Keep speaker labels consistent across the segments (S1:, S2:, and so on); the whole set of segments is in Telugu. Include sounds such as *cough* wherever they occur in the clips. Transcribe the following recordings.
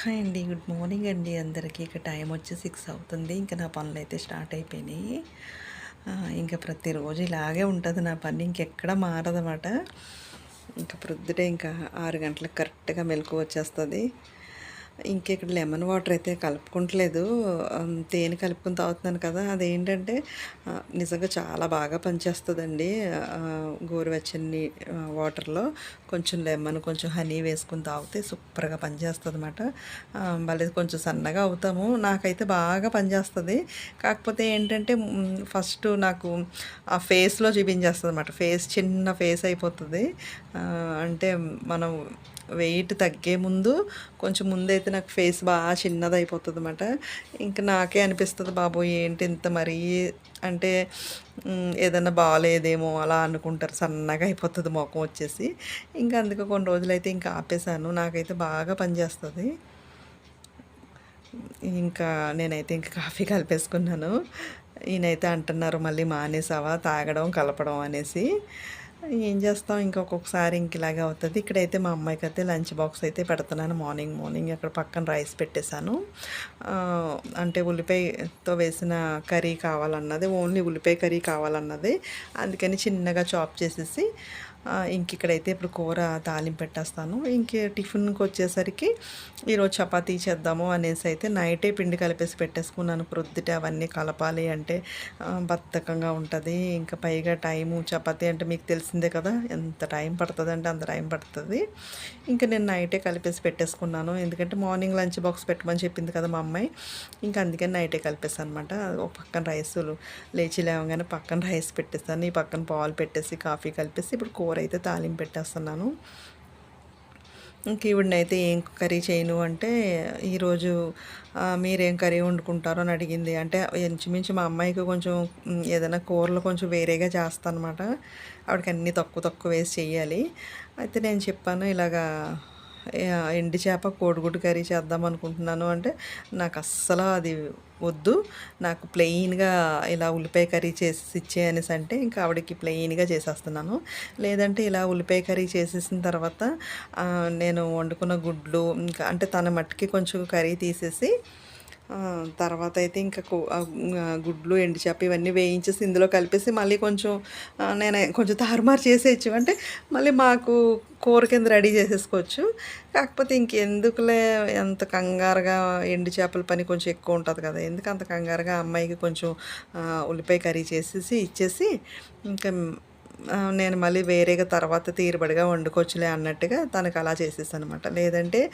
S1: హాయ్ అండి. గుడ్ మార్నింగ్ అండి. అందరికీ ఇక టైం వచ్చి సిక్స్ అవుతుంది. ఇంకా నా పనులు అయితే స్టార్ట్ అయిపోయినాయి. ఇంకా ప్రతిరోజు ఇలాగే ఉంటుంది నా పని. ఇంకెక్కడ మారదన్నమాట. ఇంకా ప్రొద్దుటే ఇంకా ఆరు గంటలకు కరెక్ట్గా మెలకు వచ్చేస్తుంది. ఇంకెక్కడ లెమన్ వాటర్ అయితే కలుపుకుంటలేదు. తేనె కలుపుకొని తాగుతున్నాను కదా అదేంటంటే నిజంగా చాలా బాగా పనిచేస్తుందండి. గోరువెచ్చని వాటర్లో కొంచెం లెమన్ కొంచెం హనీ వేసుకుని తాగితే సూపర్గా పనిచేస్తుంది అనమాట మళ్ళీ కొంచెం సన్నగా అవుతాము. నాకైతే బాగా పనిచేస్తుంది. కాకపోతే ఏంటంటే ఫస్ట్ నాకు ఆ ఫేస్లో చూపించేస్తుంది అనమాట ఫేస్ చిన్న ఫేస్ అయిపోతుంది. అంటే మనం వెయిట్ తగ్గే ముందు కొంచెం ముందైతే నాకు ఫేస్ బాగా చిన్నది అయిపోతుంది అనమాట ఇంకా నాకే అనిపిస్తుంది బాబు ఏంటి ఇంత మరీ అంటే ఏదైనా బాగాలేదేమో అలా అనుకుంటారు. సన్నగా అయిపోతుంది ముఖం వచ్చేసి. ఇంకా అందుకే కొన్ని రోజులైతే ఇంకా ఆపేసాను నాకైతే బాగా పనిచేస్తుంది. ఇంకా నేనైతే ఇంకా కాఫీ కలిపేసుకున్నాను. ఈయనైతే అంటున్నారు మళ్ళీ మానేసావా? తాగడం కలపడం అనేసి. ఏం చేస్తాం? ఇంకా ఒక్కొక్కసారి ఇంక ఇలాగే అవుతుంది. ఇక్కడైతే మా అమ్మాయికి అయితే లంచ్ బాక్స్ అయితే పెడుతున్నాను మార్నింగ్ మార్నింగ్ అక్కడ పక్కన రైస్ పెట్టేశాను. అంటే ఉల్లిపాయతో వేసిన కర్రీ కావాలన్నది ఓన్లీ ఉల్లిపాయ కర్రీ కావాలన్నది. అందుకని చిన్నగా చాప్ చేసేసి ఇంక ఇక్కడైతే ఇప్పుడు కూర తాలింపు పెట్టేస్తాను. ఇంక టిఫిన్కి వచ్చేసరికి ఈరోజు చపాతీ చేద్దాము అనేసి అయితే నైటే పిండి కలిపేసి పెట్టేసుకున్నాను. ప్రొద్దుట అవన్నీ కలపాలి అంటే బద్ధకంగా ఉంటుంది. ఇంకా పైగా టైము చపాతీ అంటే మీకు తెలిసిందే కదా ఎంత టైం పడుతుంది అంటే అంత టైం పడుతుంది. ఇంకా నేను నైటే కలిపేసి పెట్టేసుకున్నాను. ఎందుకంటే మార్నింగ్ లంచ్ బాక్స్ పెట్టమని చెప్పింది కదా మా అమ్మాయి. ఇంకా అందుకని నైటే కలిపేసాను అనమాట ఒక పక్కన రైసులు లేచి లేవగానే పక్కన రైస్ పెట్టేస్తాను. ఈ పక్కన పాలు పెట్టేసి కాఫీ కలిపేసి ఇప్పుడు కూర అయితే తాలింపు పెట్టేస్తున్నాను. ఇంక ఈవిడనైతే ఏం కర్రీ చేయను అంటే ఈరోజు మీరేం కర్రీ వండుకుంటారో అని అడిగింది. అంటే ఇంచుమించు మా అమ్మాయికి కొంచెం ఏదైనా కూరలు కొంచెం వేరేగా చేస్తాను ఆవిడకి అన్నీ తక్కువ తక్కువ వేసి చేయాలి. అయితే నేను చెప్పాను ఇలాగా ఎండి చేప కోడిగుడ్డు కర్రీ చేద్దాం అనుకుంటున్నాను. అంటే నాకు అస్సలు అది వద్దు. నాకు ప్లెయిన్గా ఇలా ఉల్లిపాయ కర్రీ చేసి ఇచ్చేయనేసి అంటే ఇంకా ఆవిడకి ప్లెయిన్గా చేసేస్తున్నాను. లేదంటే ఇలా ఉల్లిపాయ కర్రీ చేసేసిన తర్వాత నేను వండుకున్న గుడ్లు ఇంకా అంటే తన మట్టికి కొంచెం కర్రీ తీసేసి తర్వాత అయితే ఇంకా గుడ్లు ఎండు చేప ఇవన్నీ వేయించేసి ఇందులో కలిపేసి మళ్ళీ కొంచెం నేను కొంచెం తారుమారు చేసేయచ్చు. అంటే మళ్ళీ మాకు కూర కింద రెడీ చేసేసుకోవచ్చు. కాకపోతే ఇంకెందుకులే ఎంత కంగారుగా ఎండు చేపల పని కొంచెం ఎక్కువ ఉంటుంది కదా. ఎందుకు అంత కంగారుగా అమ్మాయికి కొంచెం ఉల్లిపాయ కర్రీ చేసేసి ఇచ్చేసి ఇంకా నేను మళ్ళీ వేరేగా తర్వాత తీరుబడిగా వండుకోవచ్చులే అన్నట్టుగా తనకు అలా చేసేసానమాట అనమాట లేదంటే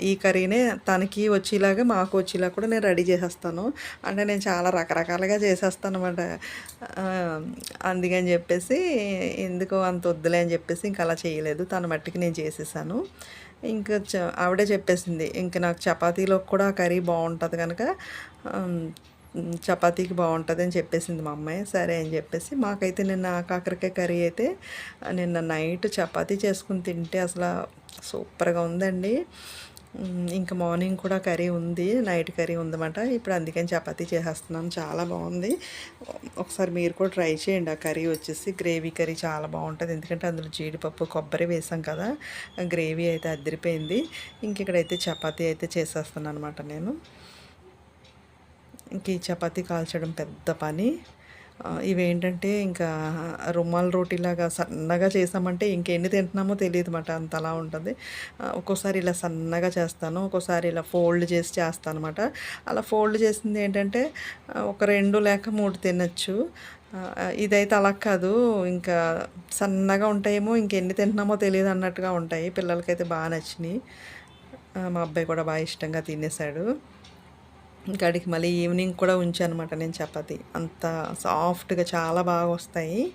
S1: ఈ కర్రీనే తనకి వచ్చేలాగా మాకు వచ్చేలా కూడా నేను రెడీ చేసేస్తాను. అంటే నేను చాలా రకరకాలుగా చేసేస్తాను అనమాట అందుకని చెప్పేసి ఎందుకు అంత వద్దులే అని చెప్పేసి ఇంకా అలా చేయలేదు. తన మట్టికి నేను చేసేసాను. ఇంకా చ- ఆవిడే చెప్పేసింది ఇంకా నాకు చపాతీలో కూడా ఆ కర్రీ బాగుంటుంది కనుక చపాతీకి బాగుంటుంది అని చెప్పేసింది మా అమ్మాయి. సరే అని చెప్పేసి మాకైతే నిన్న కాకరకాయ కర్రీ అయితే నిన్న నైట్ చపాతీ చేసుకుని తింటే అసలు సూపర్గా ఉందండి. ఇంకా మార్నింగ్ కూడా కర్రీ ఉంది నైట్ కర్రీ ఉందన్నమాట. ఇప్పుడు అందుకని చపాతీ చేసేస్తున్నాం. చాలా బాగుంది. ఒకసారి మీరు కూడా ట్రై చేయండి ఆ కర్రీ వచ్చేసి. గ్రేవీ కర్రీ చాలా బాగుంటుంది. ఎందుకంటే అందులో జీడిపప్పు కొబ్బరి వేసాం కదా గ్రేవీ అయితే అదిరిపోయింది ఇంక ఇక్కడైతే చపాతీ అయితే చేసేస్తున్నాను అనమాట నేను. ఇంక ఈ చపాతీ కాల్చడం పెద్ద పని. ఇవేంటంటే ఇంకా రుమాల్ రోటీలాగా సన్నగా చేసామంటే ఇంకెన్ని తింటున్నామో తెలియదు అన్నమాట అంత అలా ఉంటుంది ఒక్కోసారి ఇలా సన్నగా చేస్తాను ఒక్కోసారి ఇలా ఫోల్డ్ చేసి చేస్తాను అనమాట అలా ఫోల్డ్ చేసింది ఏంటంటే ఒక రెండు లేక మూడు తినచ్చు. ఇదైతే అలా కాదు. ఇంకా సన్నగా ఉంటాయేమో ఇంకెన్ని తింటున్నామో తెలియదు అన్నట్టుగా ఉంటాయి. పిల్లలకైతే బాగా నచ్చినాయి. మా అబ్బాయి కూడా బాగా ఇష్టంగా తినేసాడు. ఇంకాడికి మళ్ళీ ఈవినింగ్ కూడా ఉంచానమాట నేను చపాతి. అంత సాఫ్ట్గా చాలా బాగా వస్తాయి.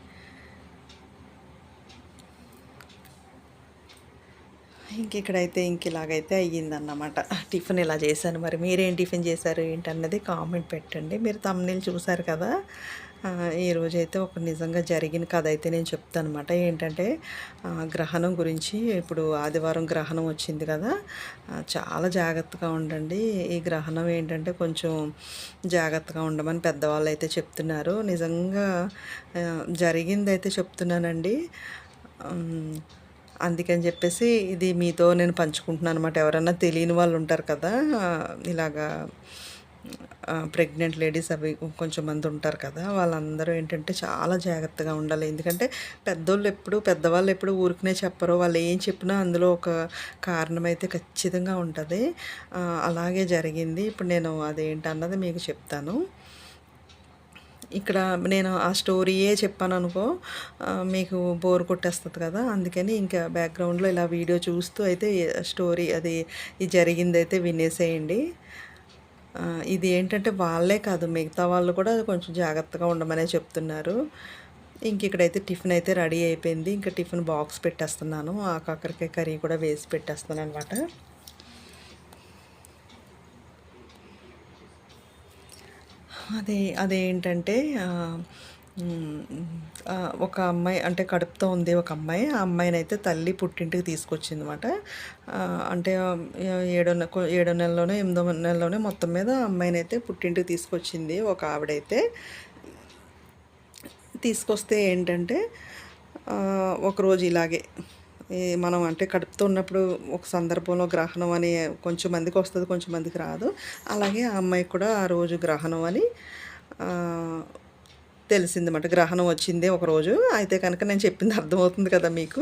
S1: ఇంక ఇక్కడైతే ఇంక ఇలాగైతే అయ్యిందన్నమాట. టిఫిన్ ఇలా చేశాను. మరి మీరేం టిఫిన్ చేశారు ఏంటన్నది కామెంట్ పెట్టండి. మీరు తమ్ముళ్ళు చూసారు కదా? ఆ, ఈ రోజైతే ఒక నిజంగా జరిగిన కథ అయితే నేను చెప్తాను అనమాట ఏంటంటే గ్రహణం గురించి ఇప్పుడు ఆదివారం గ్రహణం వచ్చింది కదా. చాలా జాగ్రత్తగా ఉండండి. ఈ గ్రహణం ఏంటంటే కొంచెం జాగ్రత్తగా ఉండమని పెద్దవాళ్ళు అయితే చెప్తున్నారు. నిజంగా జరిగిందైతే జరిగింది అయితే చెప్తున్నానండి అందుకని చెప్పేసి ఇది మీతో నేను పంచుకుంటున్నాను అనమాట ఎవరన్నా తెలియని వాళ్ళు ఉంటారు కదా ఇలాగా ప్రెగ్నెంట్ లేడీస్ అవి కొంచెం మంది ఉంటారు కదా వాళ్ళందరూ ఏంటంటే చాలా జాగ్రత్తగా ఉండాలి. ఎందుకంటే పెద్దోళ్ళు ఎప్పుడు పెద్దవాళ్ళు ఎప్పుడు ఊరికనే చెప్పరు. వాళ్ళు ఏం చెప్పినా అందులో ఒక కారణం అయితే ఖచ్చితంగా ఉంటుంది. అలాగే జరిగింది. ఇప్పుడు నేను అదేంటి అన్నది మీకు చెప్తాను. ఇక్కడ నేను ఆ స్టోరీయే చెప్పాను అనుకో మీకు బోర్ కొట్టేస్తుంది కదా. అందుకని ఇంకా బ్యాక్గ్రౌండ్లో ఇలా వీడియో చూస్తూ అయితే స్టోరీ అది జరిగిందైతే జరిగింది అయితే వినేసేయండి. ఇది ఏంటంటే వాళ్ళే కాదు మిగతా వాళ్ళు కూడా కొంచెం జాగ్రత్తగా ఉండమనే చెప్తున్నారు. ఇంక ఇక్కడైతే టిఫిన్ అయితే రెడీ అయిపోయింది. ఇంకా టిఫిన్ బాక్స్ పెట్టేస్తున్నాను. ఆ కాకరకాయ కర్రీ కూడా వేసి పెట్టేస్తున్నాను అనమాట అదే అదేంటంటే ఒక అమ్మాయి అంటే కడుపుతో ఉంది ఒక అమ్మాయి. ఆ అమ్మాయిని అయితే తల్లి పుట్టింటికి తీసుకొచ్చింది అనమాట అంటే ఏడో ఏడో నెలలోనే ఎనిమిదో నెలలోనే మొత్తం మీద అమ్మాయిని అయితే పుట్టింటికి తీసుకొచ్చింది ఒక ఆవిడైతే. తీసుకొస్తే ఏంటంటే ఒకరోజు ఇలాగే. మనం అంటే కడుపుతో ఉన్నప్పుడు ఒక సందర్భంలో గ్రహణం అని కొంచెం మందికి వస్తుంది కొంచెం మందికి రాదు. అలాగే ఆ అమ్మాయికి కూడా ఆ రోజు గ్రహణం అని తెలిసిందన్నమాట. గ్రహణం వచ్చింది ఒకరోజు అయితే కనుక నేను చెప్పింది అర్థమవుతుంది కదా మీకు.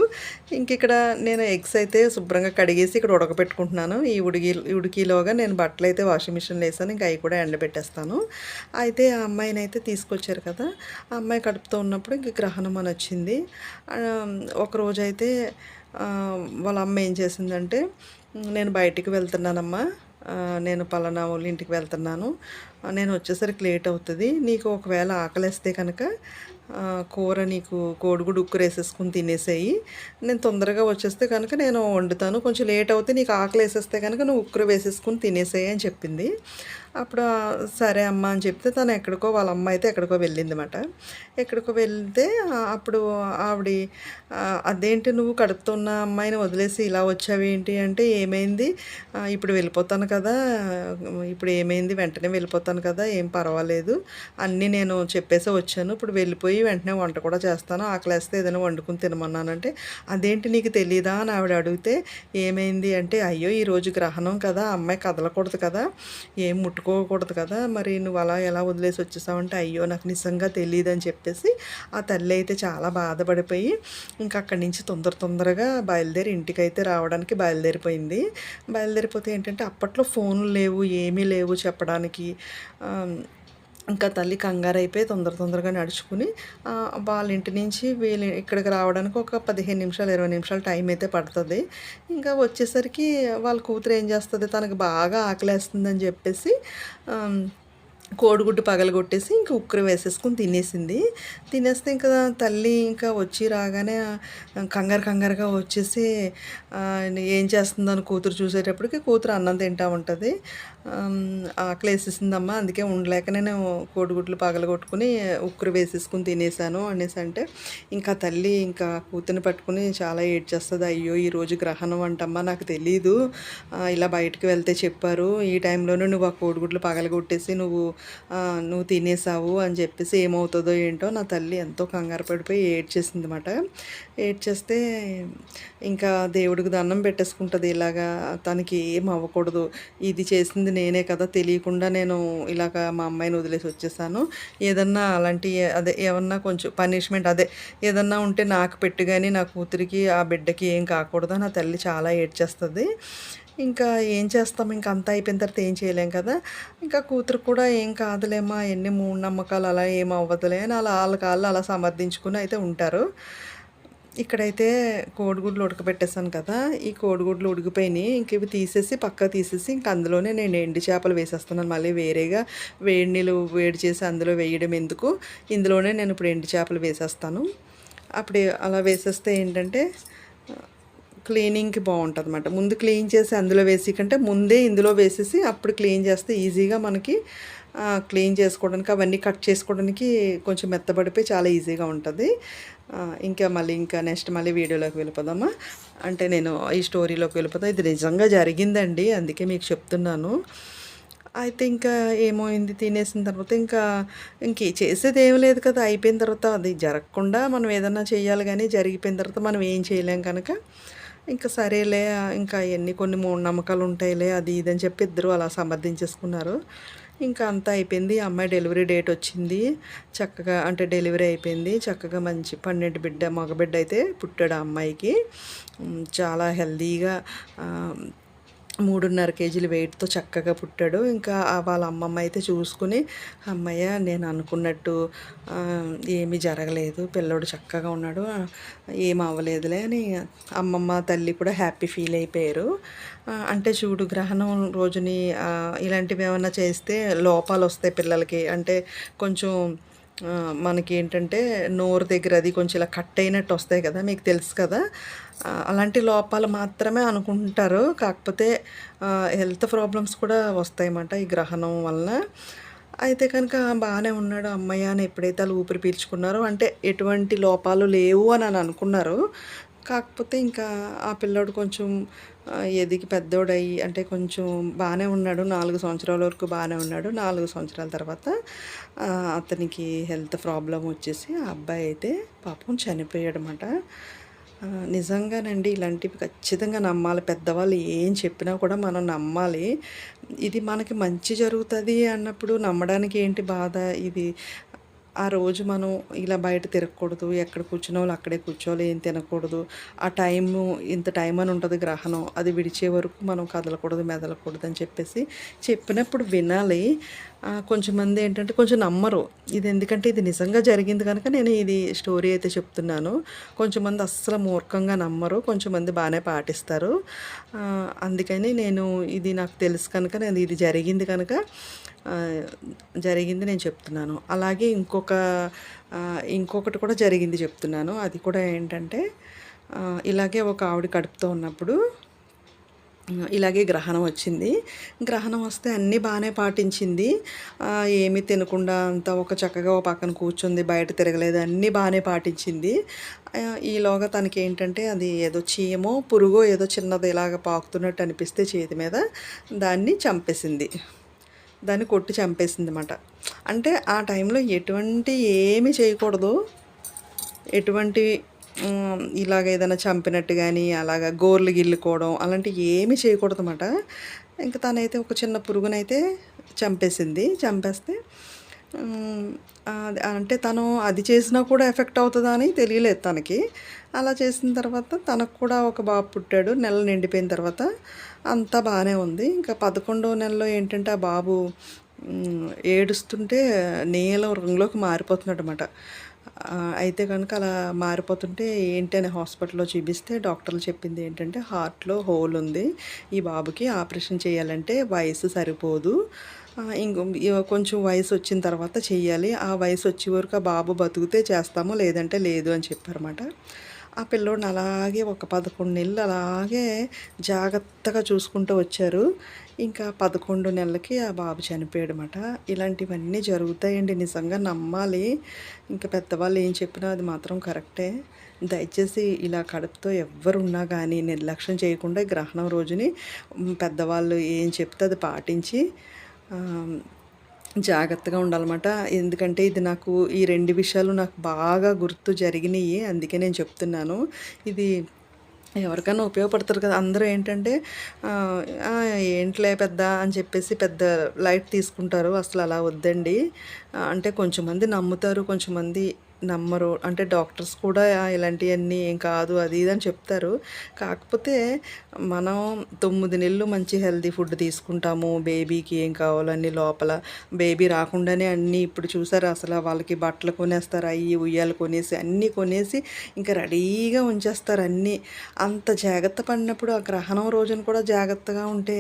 S1: ఇంక ఇక్కడ నేను ఎగ్స్ అయితే శుభ్రంగా కడిగేసి ఇక్కడ ఉడకపెట్టుకుంటున్నాను ఈ ఉడికి ఉడికిలోగా నేను బట్టలు అయితే వాషింగ్ మిషన్లో వేసాను. ఇంకా అవి కూడా ఎండబెట్టేస్తాను. అయితే ఆ అమ్మాయిని అయితే తీసుకొచ్చారు కదా. ఆ అమ్మాయి కడుపుతో ఉన్నప్పుడు ఇంక గ్రహణం అని వచ్చింది. ఒకరోజైతే ఒకరోజు అయితే వాళ్ళ అమ్మ ఏం చేసిందంటే నేను బయటికి వెళ్తున్నానమ్మా. నేను పలానా వాళ్ళ ఇంటికి వెళ్తున్నాను. నేను వచ్చేసరికి లేట్ అవుతుంది. నీకు ఒకవేళ ఆకలిస్తే కనుక కూర నీకు కోడిగుడు ఉక్కురేసేసుకుని తినేసేయి. నేను తొందరగా వచ్చేస్తే కనుక నేను వండుతాను. కొంచెం లేట్ అవుతే నీకు ఆకలి వేసేస్తే కనుక నువ్వు ఉక్కురు వేసేసుకుని తినేసేయి అని చెప్పింది. అప్పుడు సరే అమ్మ అని చెప్తే తను ఎక్కడికో వాళ్ళ అమ్మ అయితే ఎక్కడికో వెళ్ళిందన్నమాట. ఎక్కడికో వెళ్తే అప్పుడు ఆవిడ అదేంటి నువ్వు కడుపుతున్న అమ్మాయిని వదిలేసి ఇలా వచ్చావేంటి అంటే ఏమైంది? ఇప్పుడు వెళ్ళిపోతాను కదా. ఇప్పుడు ఏమైంది? వెంటనే వెళ్ళిపోతాను కదా. ఏం పర్వాలేదు. అన్నీ నేను చెప్పేసే వచ్చాను. ఇప్పుడు వెళ్ళిపోయి వెంటనే వంట కూడా చేస్తాను. ఆకలేస్తే ఏదైనా వండుకుని తినమన్నానంటే అదేంటి నీకు తెలియదా అని ఆవిడ అడిగితే ఏమైంది? అంటే అయ్యో ఈరోజు గ్రహణం కదా. అమ్మాయి కదలకూడదు కదా. ఏం ముట్టుకోకూడదు కదా. మరి నువ్వు అలా ఎలా వదిలేసి వచ్చేసావంటే అయ్యో నాకు నిజంగా తెలియదు అని చెప్పేసి ఆ తల్లి అయితే చాలా బాధపడిపోయి ఇంకా అక్కడి నుంచి తొందర తొందరగా బయలుదేరి ఇంటికి అయితే రావడానికి బయలుదేరిపోయింది. బయలుదేరిపోతే ఏంటంటే అప్పట్లో ఫోన్లు లేవు ఏమీ లేవు చెప్పడానికి. ఇంకా తల్లి కంగారైపోయి తొందర తొందరగా నడుచుకుని వాళ్ళ ఇంటి నుంచి వీళ్ళ ఇక్కడికి రావడానికి ఒక పదిహేను నిమిషాలు ఇరవై నిమిషాలు టైం అయితే పడుతుంది. ఇంకా వచ్చేసరికి వాళ్ళ కూతురు ఏం చేస్తుంది? తనకు బాగా ఆకలేస్తుందని చెప్పేసి కోడిగుడ్డు పగలగొట్టేసి ఇంకా ఉక్కురు వేసేసుకుని తినేసింది. తినేస్తే ఇంకా తల్లి ఇంకా వచ్చి రాగానే కంగారు కంగారుగా వచ్చేసి ఏం చేస్తుందని కూతురు చూసేటప్పటికి కూతురు అన్నం తింటా ఉంటుంది. ఆకలి వేసేసిందమ్మా అందుకే ఉండలేక నేను కోడిగుడ్లు పగలగొట్టుకుని ఉక్కురు వేసేసుకుని తినేసాను అనేసి అంటే ఇంకా తల్లి ఇంకా కూతుర్ని పట్టుకుని చాలా ఏడ్చేస్తుంది. అయ్యో ఈరోజు గ్రహణం అంటమ్మా నాకు తెలీదు. ఇలా బయటకు వెళ్తే చెప్పారు. ఈ టైంలోనే నువ్వు ఆ కోడిగుడ్లు పగలగొట్టేసి నువ్వు నువ్వు తినేసావు అని చెప్పేసి ఏమవుతుందో ఏంటో నా తల్లి ఎంతో కంగారు పడిపోయి ఏడ్చేసింది అనమాట ఏడ్చేస్తే ఇంకా దేవుడికి దండం పెట్టేసుకుంటుంది ఇలాగా తనకి ఏం అవ్వకూడదు ఇది చేసింది నేనే కదా తెలియకుండా నేను ఇలాగ మా అమ్మాయిని వదిలేసి వచ్చేసాను. ఏదన్నా అలాంటి అదే ఏమన్నా కొంచెం పనిష్మెంట్ అదే ఏదన్నా ఉంటే నాకు పెట్టి కానీ నా కూతురికి ఆ బిడ్డకి ఏం కాకూడదు నా తల్లి చాలా ఏడ్చేస్తుంది. ఇంకా ఏం చేస్తాం? ఇంకా అంతా అయిపోయిన తర్వాత ఏం చేయలేం కదా? ఇంకా కూతురు కూడా ఏం కాదులేమ్మా ఎన్ని మూఢనమ్మకాలు అలా ఏం అవ్వదులే అని అలా వాళ్ళ కాళ్ళు అలా సమర్థించుకుని అయితే ఉంటారు. ఇక్కడైతే కోడిగుడ్లు ఉడకబెట్టేసాను కదా ఈ కోడిగుడ్లు ఉడికిపోయినాయి. ఇంక ఇవి తీసేసి పక్క తీసేసి ఇంక అందులోనే నేను ఎండు చేపలు వేసేస్తున్నాను. మళ్ళీ వేరేగా వేడి నీళ్ళు వేడి చేసి అందులో వేయడం ఎందుకు? ఇందులోనే నేను ఇప్పుడు ఎండు చేపలు వేసేస్తాను. అప్పుడు అలా వేసేస్తే ఏంటంటే క్లీనింగ్కి బాగుంటుంది అనమాట ముందు క్లీన్ చేసి అందులో వేసి కంటే ముందే ఇందులో వేసేసి అప్పుడు క్లీన్ చేస్తే ఈజీగా మనకి క్లీన్ చేసుకోవడానికి అవన్నీ కట్ చేసుకోవడానికి కొంచెం మెత్తబడిపోయి చాలా ఈజీగా ఉంటుంది. ఇంకా మళ్ళీ ఇంకా నెక్స్ట్ మళ్ళీ వీడియోలోకి వెళ్ళిపోదామా? అంటే నేను ఈ స్టోరీలోకి వెళ్ళిపోతా. ఇది నిజంగా జరిగిందండి అందుకే మీకు చెప్తున్నాను. అయితే ఇంకా ఏమైంది? తినేసిన తర్వాత ఇంకా ఇంక చేసేది ఏం లేదు కదా అయిపోయిన తర్వాత అది జరగకుండా మనం ఏదన్నా చేయాలి కానీ జరిగిపోయిన తర్వాత మనం ఏం చేయలేం కనుక ఇంకా సరేలే ఇంకా ఎన్ని కొన్ని మూఢనమ్మకాలు ఉంటాయిలే అది ఇది అని చెప్పి ఇద్దరు అలా సమర్థించేసుకున్నారు ఇంకా అంతా అయిపోయింది. అమ్మాయి డెలివరీ డేట్ వచ్చింది. చక్కగా అంటే డెలివరీ అయిపోయింది. చక్కగా మంచి పన్నెండు బిడ్డ మగబిడ్డ అయితే పుట్టాడు ఆ అమ్మాయికి. చాలా హెల్దీగా మూడున్నర కేజీల వెయిట్తో చక్కగా పుట్టాడు. ఇంకా వాళ్ళ అమ్మమ్మ అయితే చూసుకుని అమ్మయ్య నేను అనుకున్నట్టు ఏమీ జరగలేదు. పిల్లోడు చక్కగా ఉన్నాడు. ఏమవ్వలేదులే ఏం అవ్వలేదులే అని అమ్మమ్మ తల్లి కూడా హ్యాపీ ఫీల్ అయిపోయారు. అంటే చూడు గ్రహణం రోజుని ఇలాంటివి ఏమైనా చేస్తే లోపాలు వస్తాయి పిల్లలకి. అంటే కొంచెం మనకి ఏంటంటే నోరు దగ్గర అది కొంచెం ఇలా కట్ అయినట్టు వస్తాయి కదా మీకు తెలుసు కదా. అలాంటి లోపాలు మాత్రమే అనుకుంటారు. కాకపోతే హెల్త్ ప్రాబ్లమ్స్ కూడా వస్తాయన్నమాట ఈ గ్రహణం వలన. అయితే కనుక బాగానే ఉన్నాడు అమ్మాయి అని ఎప్పుడైతే వాళ్ళు ఊపిరి పీల్చుకున్నారో అంటే ఎటువంటి లోపాలు లేవు అని అని అనుకున్నారు. కాకపోతే ఇంకా ఆ పిల్లోడు కొంచెం ఎదిగి పెద్దోడయ్యి అంటే కొంచెం బాగానే ఉన్నాడు. నాలుగు సంవత్సరాల వరకు బాగానే ఉన్నాడు. నాలుగు సంవత్సరాల తర్వాత అతనికి హెల్త్ ప్రాబ్లం వచ్చేసి ఆ అబ్బాయి అయితే పాపం చనిపోయాడు అనమాట నిజంగానండి ఇలాంటివి ఖచ్చితంగా నమ్మాలి. పెద్దవాళ్ళు ఏం చెప్పినా కూడా మనం నమ్మాలి. ఇది మనకి మంచి జరుగుతుంది అన్నప్పుడు నమ్మడానికి ఏంటి బాధ? ఇది ఆ రోజు మనం ఇలా బయట తిరగకూడదు ఎక్కడ కూర్చున్న వాళ్ళు అక్కడే కూర్చోవాలి ఏం తినకూడదు. ఆ టైము ఇంత టైం అని ఉంటుంది గ్రహణం. అది విడిచే వరకు మనం కదలకూడదు మెదలకూడదు అని చెప్పేసి చెప్పినప్పుడు వినాలి. కొంచెం మంది ఏంటంటే కొంచెం నమ్మరు. ఇది ఎందుకంటే ఇది నిజంగా జరిగింది కనుక నేను ఇది స్టోరీ అయితే చెప్తున్నాను. కొంచెం మంది అస్సలు మూర్ఖంగా నమ్మరు. కొంచెం మంది బాగానే పాటిస్తారు. అందుకని నేను ఇది నాకు తెలుసు కనుక నేను ఇది జరిగింది కనుక జరిగింది నేను చెప్తున్నాను. అలాగే ఇంకొక ఇంకొకటి కూడా జరిగింది చెప్తున్నాను. అది కూడా ఏంటంటే ఇలాగే ఒక ఆవిడ కడుపుతో ఉన్నప్పుడు ఇలాగే గ్రహణం వచ్చింది. గ్రహణం వస్తే అన్నీ బాగానే పాటించింది. ఏమీ తినకుండా అంతా ఒక చక్కగా ఒక పక్కన కూర్చుంది బయట తిరగలేదు అన్నీ బాగానే పాటించింది. ఈలోగా తనకి ఏంటంటే అది ఏదో చీమో పురుగో ఏదో చిన్నది ఇలాగ పాకుతున్నట్టు అనిపిస్తే చేతి మీద దాన్ని చంపేసింది. దాన్ని కొట్టి చంపేసింది అనమాట అంటే ఆ టైంలో ఎటువంటి ఏమి చేయకూడదు. ఎటువంటి ఇలాగ ఏదైనా చంపినట్టు కానీ అలాగ గోర్లు గిల్లుకోవడం అలాంటివి ఏమీ చేయకూడదు అనమాట ఇంకా తనైతే ఒక చిన్న పురుగునైతే చంపేసింది. చంపేస్తే అంటే తను అది చేసినా కూడా ఎఫెక్ట్ అవుతుందా అని తెలియలేదు తనకి. అలా చేసిన తర్వాత తనకు కూడా ఒక బాబు పుట్టాడు నెల నిండిపోయిన తర్వాత అంతా బాగానే ఉంది. ఇంకా పదకొండో నెలలో ఏంటంటే ఆ బాబు ఏడుస్తుంటే నీలం రంగులోకి మారిపోతున్నాడు అనమాట అయితే కనుక అలా మారిపోతుంటే ఏంటి అని హాస్పిటల్లో చూపిస్తే డాక్టర్లు చెప్పింది ఏంటంటే హార్ట్లో హోల్ ఉంది. ఈ బాబుకి ఆపరేషన్ చేయాలంటే వయసు సరిపోదు. ఇంకో కొంచెం వయసు వచ్చిన తర్వాత చేయాలి ఆ వయసు వచ్చే వరకు ఆ బాబు బతుకుతే చేస్తాము లేదంటే లేదు అని చెప్పారన్నమాట. ఆ పిల్లోడిని అలాగే ఒక పదకొండు నెలలు అలాగే జాగ్రత్తగా చూసుకుంటూ వచ్చారు. ఇంకా పదకొండు నెలలకి ఆ బాబు చనిపోయాడనమాట ఇలాంటివన్నీ జరుగుతాయండి నిజంగా నమ్మాలి. ఇంకా పెద్దవాళ్ళు ఏం చెప్పినా అది మాత్రం కరెక్టే. దయచేసి ఇలా కడుపుతో ఎవరున్నా కానీ నిర్లక్ష్యం చేయకుండా గ్రహణం రోజుని పెద్దవాళ్ళు ఏం చెప్తే అది పాటించి జాగ్రత్తగా ఉండాలన్నమాట. ఎందుకంటే ఇది నాకు ఈ రెండు విషయాలు నాకు బాగా గుర్తు జరిగినాయి. అందుకే నేను చెప్తున్నాను. ఇది ఎవరికైనా ఉపయోగపడతారు కదా. అందరూ ఏంటంటే ఏంట్లే పెద్ద అని చెప్పేసి పెద్ద లైట్ తీసుకుంటారు. అసలు అలా వద్దండి. అంటే కొంచెం మంది నమ్ముతారు. కొంచెం మంది నమ్మరు. అంటే డాక్టర్స్ కూడా ఇలాంటివన్నీ ఏం కాదు అది ఇది అని చెప్తారు. కాకపోతే మనం తొమ్మిది నెలలు మంచి హెల్తీ ఫుడ్ తీసుకుంటాము. బేబీకి ఏం కావాలన్నీ లోపల. బేబీ రాకుండానే అన్నీ ఇప్పుడు చూసారు? అసలు వాళ్ళకి బట్టలు కొనేస్తారు అవి ఉయ్యాలు కొనేసి అన్నీ కొనేసి ఇంకా రెడీగా ఉంచేస్తారు అన్నీ. అంత జాగ్రత్త పడినప్పుడు ఆ గ్రహణం రోజున కూడా జాగ్రత్తగా ఉంటే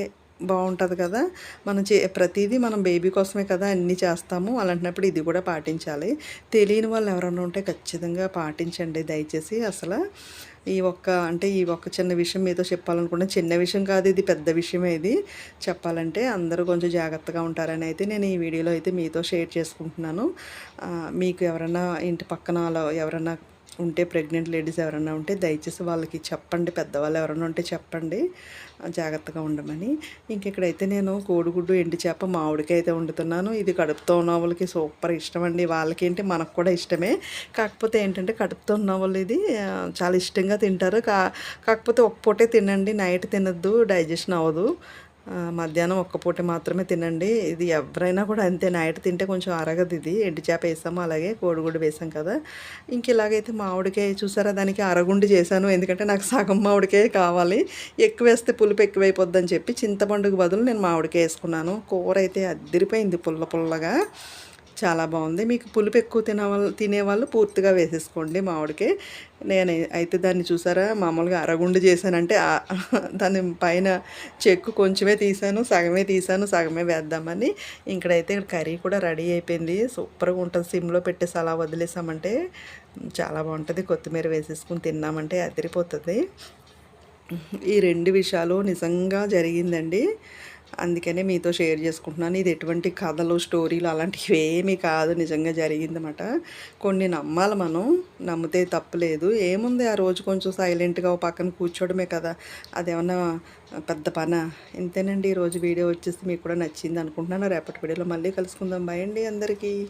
S1: బాగుంటుంది కదా. మనం చే ప్రతిదీ మనం బేబీ కోసమే కదా అన్నీ చేస్తాము. అలాంటినప్పుడు ఇది కూడా పాటించాలి. తెలియని వాళ్ళు ఎవరైనా ఉంటే ఖచ్చితంగా పాటించండి దయచేసి. అసలు ఈ ఒక్క అంటే ఈ ఒక్క చిన్న విషయం మీతో చెప్పాలనుకున్న చిన్న విషయం కాదు ఇది పెద్ద విషయమే ఇది. చెప్పాలంటే అందరూ కొంచెం జాగ్రత్తగా ఉంటారని అయితే నేను ఈ వీడియోలో అయితే మీతో షేర్ చేసుకుంటున్నాను. మీకు ఎవరైనా ఇంటి పక్కన అలా ఎవరైనా ఉంటే ప్రెగ్నెంట్ లేడీస్ ఎవరైనా ఉంటే దయచేసి వాళ్ళకి చెప్పండి పెద్దవాళ్ళు ఎవరైనా ఉంటే చెప్పండి. జాగ్రత్తగా ఉండమని. ఇంక ఇక్కడైతే నేను కోడిగుడ్డు ఎండి చేప మామిడికి అయితే వండుతున్నాను. ఇది కడుపుతో ఉన్న వాళ్ళకి సూపర్ ఇష్టం అండి వాళ్ళకేంటి మనకు కూడా ఇష్టమే. కాకపోతే ఏంటంటే కడుపుతో ఉన్న వాళ్ళు ఇది చాలా ఇష్టంగా తింటారు. కా కాకపోతే ఒక్క పూటే తినండి. నైట్ తినద్దు డైజెషన్ అవ్వదు. మధ్యాహ్నం ఒక్క పూట మాత్రమే తినండి. ఇది ఎవరైనా కూడా అంతే నైట్ తింటే కొంచెం అరగదు ఇది. ఎండి చేప వేసాము అలాగే కోడిగుడ్డు వేసాం కదా. ఇంక ఇలాగైతే మామిడికాయ చూసారా? దానికి అరగుండి చేశాను. ఎందుకంటే నాకు సగం మామిడికాయ కావాలి. ఎక్కువ వేస్తే పులుపు ఎక్కువైపోద్దని చెప్పి చింతపండుకు బదులు నేను మామిడికాయ వేసుకున్నాను. కూర అయితే అద్దిరిపోయింది పుల్ల పుల్లగా. చాలా బాగుంది. మీకు పులుపు ఎక్కువ తినవాళ్ళు తినేవాళ్ళు పూర్తిగా వేసేసుకోండి మామిడికాయ నేను అయితే దాన్ని చూసారా? మామూలుగా అరగుండు చేశానంటే *laughs* దాని పైన చెక్కు కొంచెమే తీసాను సగమే తీసాను సగమే వేద్దామని. ఇక్కడైతే కర్రీ కూడా రెడీ అయిపోయింది. సూపర్గా ఉంటుంది. సిమ్లో పెట్టేసి అలా వదిలేసామంటే చాలా బాగుంటుంది. కొత్తిమీర వేసేసుకుని తిన్నామంటే అదిరిపోతుంది. ఈ రెండు విషయాలు నిజంగా జరిగిందండి. అందుకనే మీతో షేర్ చేసుకుంటున్నాను. ఇది ఎటువంటి కథలు స్టోరీలు అలాంటివి ఏమీ కాదు. నిజంగా జరిగిందన్నమాట. కొన్ని నమ్మాలి మనం. నమ్మితే తప్పలేదు ఏముంది ఆ రోజు కొంచెం సైలెంట్గా పక్కన కూర్చోవడమే కదా. అదేమన్నా పెద్ద పన? ఇంతేనండి. ఈరోజు వీడియో వచ్చేసి మీకు కూడా నచ్చింది అనుకుంటున్నాను. రేపటి వీడియోలో మళ్ళీ కలుసుకుందాం. బాయ్ అండి అందరికీ.